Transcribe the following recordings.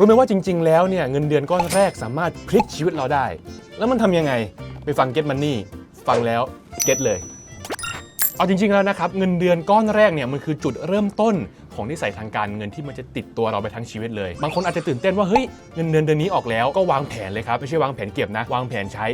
รู้ไหมว่าจริง ๆ แล้วเนี่ยเงินเดือนก้อนแรกสามารถพลิกชีวิตเราได้ แล้วมันทำยังไงไปฟังเก็ตมันนี่ฟังแล้วเก็ตเลย เอาจริงๆแล้วนะครับเงินเดือนก้อนแรกเนี่ยมันคือจุดเริ่มต้นของนิสัยทางการเงินที่มันจะติดตัวเราไปทั้งชีวิตเลย บางคนอาจจะตื่นเต้นว่าเฮ้ยเงินเดือนเดือนนี้ออกแล้วก็วางแผนเลยครับไม่ใช่วางแผนเก็บนะ วางแผนใช้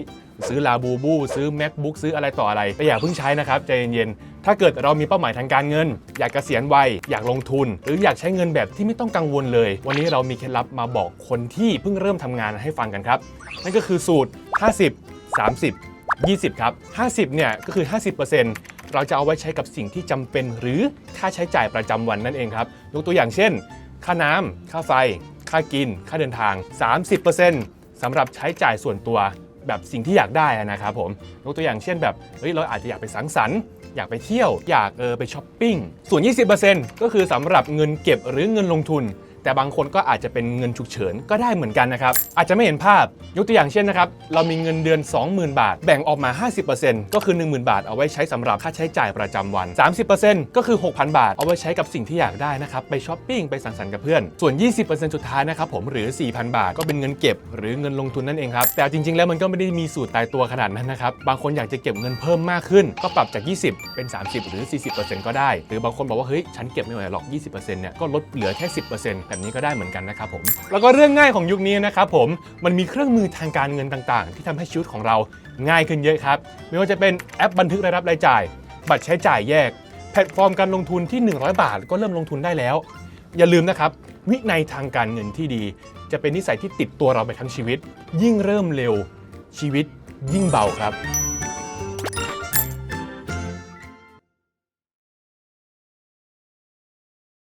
ซื้อลาบูบูซื้อ macbook ซื้ออะไรต่ออะไรแต่อย่าเพิ่งใช้นะครับใจเย็นๆถ้าเกิดเรามีเป้าหมายทางการเงิน อยากเกษียณวัยอยากลงทุน หรืออยากใช้เงินแบบที่ไม่ต้องกังวลเลย วันนี้เรามีเคล็ดลับมาบอกคนที่เพิ่งเริ่มทำงานให้ฟังกันครับนั่นก็คือสูตร 50 30 20 ครับ 50 เนี่ยก็คือ 50% เราจะเอาไว้ใช้กับสิ่งที่จำเป็น หรือค่าใช้จ่ายประจำวันนั่นเองครับยกตัวอย่างเช่น ค่าน้ำค่าไฟ ค่ากิน ค่าเดินทาง 30%สำหรับใช้จ่ายส่วนตัวแบบสิ่งที่อยากได้นะครับผมยกตัวอย่างเช่นแบบเฮ้ยเราอาจจะอยากไปสังสรรค์อยากไปเที่ยวอยากเออไปช้อปปิ้งส่วน 20%ก็คือสำหรับเงินเก็บหรือเงินลงทุน แต่บางคนก็อาจจะเป็นเงินฉุกเฉินก็ได้เหมือนกันนะครับ อาจจะไม่เห็นภาพยกตัวอย่างเช่นนะครับ เรามีเงินเดือน 20,000 บาท แบ่งออกมา 50%ก็คือ 10,000 บาท เอาไว้ใช้สำหรับค่าใช้จ่ายประจำวัน 30%ก็คือ 6,000 บาท เอาไว้ใช้กับสิ่งที่อยากได้นะครับไปช้อปปิ้งไปสังสรรค์กับเพื่อน ส่วน 20%สุดท้ายนะครับผมหรือ 4,000 บาท ก็เป็นเงินเก็บ หรือเงินลงทุนนั่นเองครับแต่จริงๆ แล้วมันก็ไม่ได้มีสูตรตายตัวขนาดนั้นนะครับบางคนอยากจะเก็บเงินเพิ่มมากขึ้น ก็ปรับจาก 20 เป็น 30 หรือ 40%ก็ได้ หรือบางคนบอกว่าเฮ้ยฉันเก็บไม่ไหวหรอก 20%เนี่ยก็ลดเหลือแค่ 10%แบบนี้ก็ได้เหมือนกันนะครับผม แล้วก็เรื่องง่ายของยุคนี้นะครับผม มันมีเครื่องมือทางการเงินต่างๆ ที่ทำให้ชีวิตของเราง่ายขึ้นเยอะครับ ไม่ว่าจะเป็นแอปบันทึกรายรับรายจ่าย บัตรใช้จ่ายแยก แพลตฟอร์มการลงทุนที่ 100 บาท ก็เริ่มลงทุนได้แล้ว อย่าลืมนะครับ วินัยทางการเงินที่ดี จะเป็นนิสัยที่ติดตัวเราไปทั้งชีวิต ยิ่งเริ่มเร็วชีวิตยิ่งเบาครับ